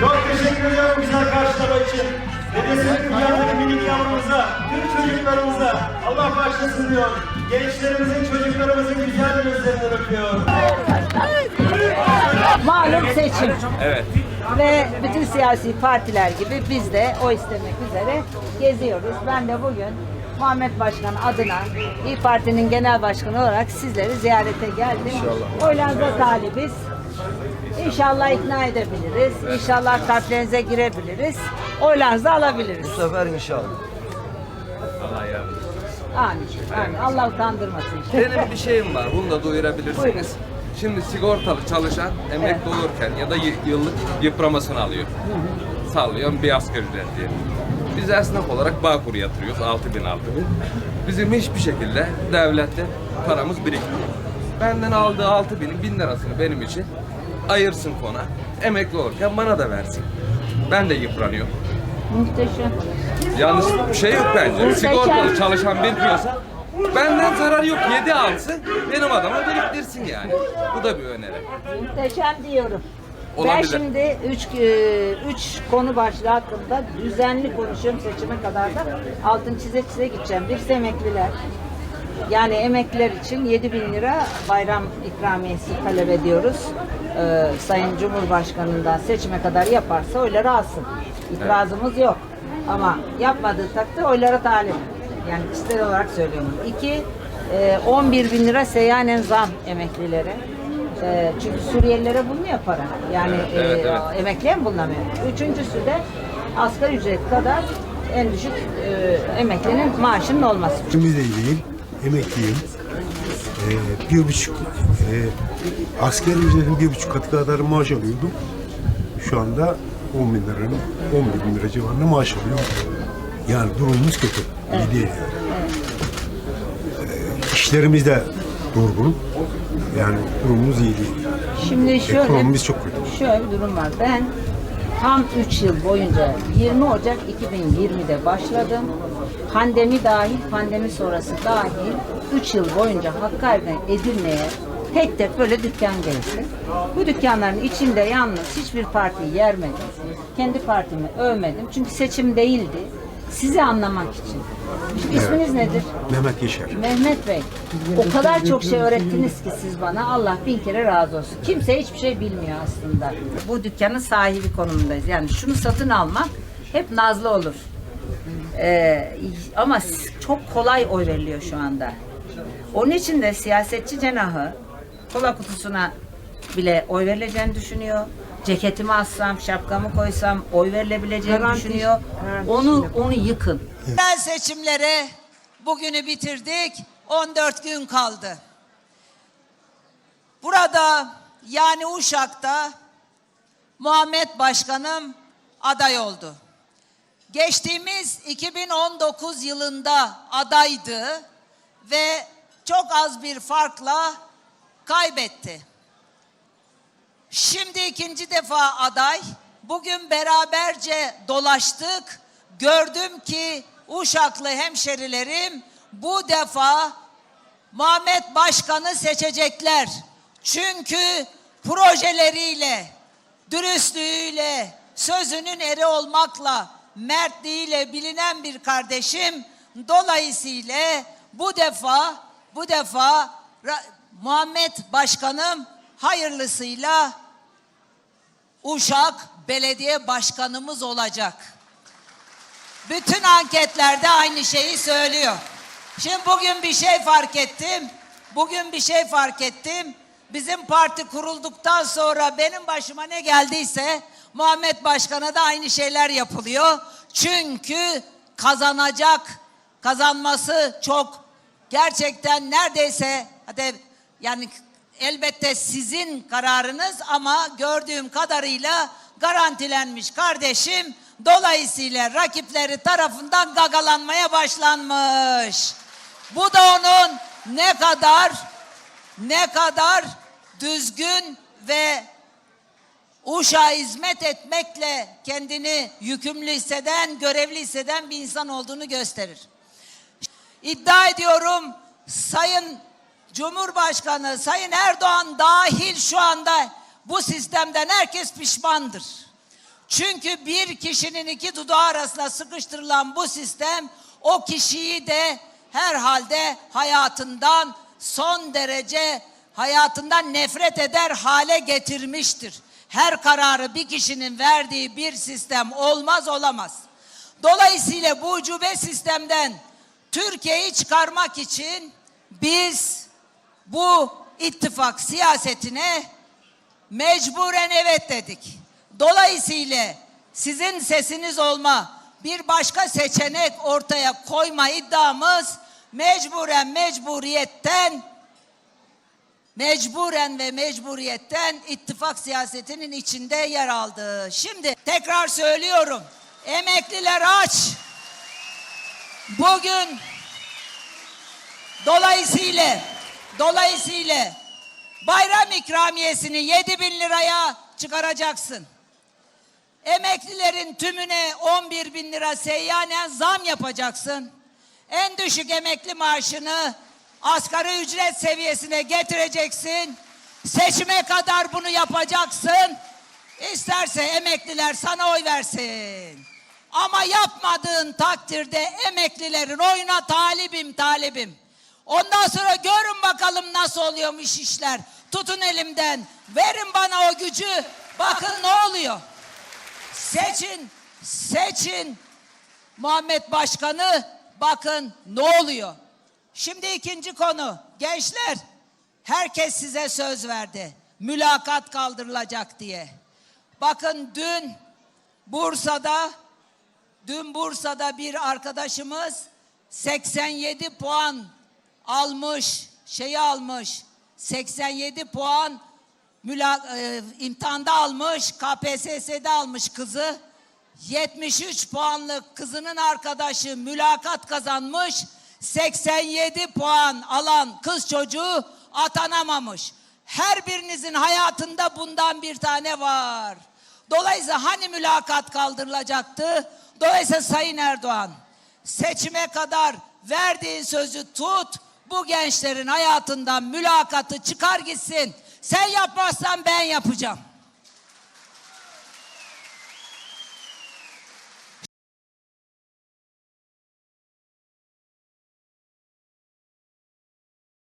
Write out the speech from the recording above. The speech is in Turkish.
Çok teşekkür ediyorum güzel karşılama için. Dedesinin kucağındaki minik yavrumuza, tüm çocuklarımıza Allah başlasın diyor. Gençlerimizin, çocuklarımızın güzel gözlerinden öpüyor. Malum seçim. Evet. Ve bütün siyasi partiler gibi biz de o istemek üzere geziyoruz. Ben de bugün Muhammed Başkan adına İyi Parti'nin genel başkanı olarak sizleri ziyarete geldim. İnşallah. Oylarınıza talibiz. İnşallah ikna edebiliriz. İnşallah kalplerinize girebiliriz. Oylarınızı alabiliriz. Bu sefer inşallah. Allah yardım etsin. Amin. Amin. Allah utandırmasın. Benim bir şeyim var. Bunu da duyurabilirsiniz. Buyurun. Şimdi sigortalı çalışan emekli olurken ya da y- yıllık yıpramasını alıyor. Sallıyorum bir asgari ücret diye. Biz esnaf olarak Bağkur yatırıyoruz 6 bin 6 bin. Bizim hiçbir şekilde devlette paramız birikmiyor. Benden aldığı 6 binin bin lirasını benim için ayırsın fona. Emekli olurken bana da versin. Ben de yıpranıyorum. Muhteşem. Yanlış bir şey yok bence. Sigortalı çalışan bir piyasa. Benden zarar yok. Yedi alsın. Benim adama biriktirsin yani. Bu da bir öneri. Muhteşem diyorum. Ben Olabilir. şimdi üç, e, üç konu başlığı hakkında düzenli konuşuyorum seçime kadar da altın çize çize gideceğim. Bir emekliler. Yani emekliler için 7 bin lira bayram ikramiyesi talep ediyoruz. Ee, Sayın Cumhurbaşkanı'ndan seçime kadar yaparsa oyları alsın. İtirazımız yok. Ama yapmadığı takdirde oylara talip. Yani kişisel olarak söylüyorum. İki, e, 11 bin lira seyyanen zam emeklilere. E, çünkü Suriyelilere bulmuyor para. Yani evet, e, evet. emekliye mi bulunamıyor? Üçüncüsü de asgari ücret kadar en düşük e, emeklinin maaşının olması. De değil, emekliyim. Ee, bir buçuk, e, asgari ücretin bir buçuk katı kadar maaş alıyordum. Şu anda 10 bin liranın, 11 bin lira civarında maaş alıyorum. Yani durumumuz kötü, iyi değil yani. Ee, işlerimiz de durgun. Yani durumumuz iyi değil. Şimdi şöyle Ekonomimiz çok kötü. Şöyle bir durum var. Ben tam 3 yıl boyunca 20 Ocak 2020'de başladım. Pandemi dahil, pandemi sonrası dahil 3 yıl boyunca Hakkari'den Edirne'ye tek tek böyle dükkan gezdim. Bu dükkanların içinde yalnız hiçbir partiyi yermedim. Kendi partimi övmedim. Çünkü seçim değildi. Sizi anlamak için. İsminiz nedir? Mehmet Yaşar. Mehmet Bey, o kadar çok şey öğrettiniz ki siz bana. Allah bin kere razı olsun. Kimse hiçbir şey bilmiyor aslında. Bu dükkanın sahibi konumundayız. Yani şunu satın almak hep nazlı olur. Ee, ama çok kolay oy veriliyor şu anda. Onun için de siyasetçi cenahı kola kutusuna bile oy verileceğini düşünüyor. Ceketimi assam, şapkamı koysam oy verilebileceğini düşünüyor. Onu onu yıkın. Genel seçimlere bugünü bitirdik. 14 gün kaldı. Burada yani Uşak'ta Muhammed Başkanım aday oldu. Geçtiğimiz 2019 yılında adaydı ve çok az bir farkla kaybetti. Şimdi ikinci defa aday. Bugün beraberce dolaştık. Gördüm ki Uşaklı hemşerilerim bu defa Muhammed Başkan'ı seçecekler. Çünkü projeleriyle, dürüstlüğüyle, sözünün eri olmakla, mertliğiyle bilinen bir kardeşim. Dolayısıyla bu defa, bu defa Muhammed Başkanım hayırlısıyla Uşak Belediye Başkanımız olacak. Bütün anketlerde aynı şeyi söylüyor. Şimdi bugün bir şey fark ettim. Bugün bir şey fark ettim. Bizim parti kurulduktan sonra benim başıma ne geldiyse Muhammed Başkan'a da aynı şeyler yapılıyor. Çünkü kazanacak, kazanması çok gerçekten neredeyse hadi yani elbette sizin kararınız ama gördüğüm kadarıyla garantilenmiş kardeşim. Dolayısıyla rakipleri tarafından gagalanmaya başlanmış. Bu da onun ne kadar ne kadar düzgün ve Uşağa hizmet etmekle kendini yükümlü hisseden, görevli hisseden bir insan olduğunu gösterir. İddia ediyorum Sayın Cumhurbaşkanı, Sayın Erdoğan dahil şu anda bu sistemden herkes pişmandır. Çünkü bir kişinin iki dudağı arasına sıkıştırılan bu sistem o kişiyi de herhalde hayatından son derece hayatından nefret eder hale getirmiştir. Her kararı bir kişinin verdiği bir sistem olmaz olamaz. Dolayısıyla bu ucube sistemden Türkiye'yi çıkarmak için biz bu ittifak siyasetine mecburen evet dedik. Dolayısıyla sizin sesiniz olma, bir başka seçenek ortaya koyma iddiamız mecburen mecburiyetten mecburen ve mecburiyetten ittifak siyasetinin içinde yer aldı. Şimdi tekrar söylüyorum. Emekliler aç. Bugün dolayısıyla dolayısıyla bayram ikramiyesini 7 bin liraya çıkaracaksın. Emeklilerin tümüne 11 bin lira seyyanen zam yapacaksın. En düşük emekli maaşını asgari ücret seviyesine getireceksin. Seçime kadar bunu yapacaksın. İsterse emekliler sana oy versin. Ama yapmadığın takdirde emeklilerin oyuna talibim talibim. Ondan sonra görün bakalım nasıl oluyormuş işler. Tutun elimden. Verin bana o gücü. Bakın ne oluyor. Seçin, seçin Muhammed Başkan'ı. Bakın ne oluyor. Şimdi ikinci konu. Gençler, herkes size söz verdi. Mülakat kaldırılacak diye. Bakın dün Bursa'da dün Bursa'da bir arkadaşımız 87 puan almış, şeyi almış. 87 puan müla, e, imtihanda almış, KPSS'de almış kızı. 73 puanlı kızının arkadaşı mülakat kazanmış. 87 puan alan kız çocuğu atanamamış. Her birinizin hayatında bundan bir tane var. Dolayısıyla hani mülakat kaldırılacaktı? Dolayısıyla Sayın Erdoğan seçime kadar verdiğin sözü tut. Bu gençlerin hayatından mülakatı çıkar gitsin. Sen yapmazsan ben yapacağım.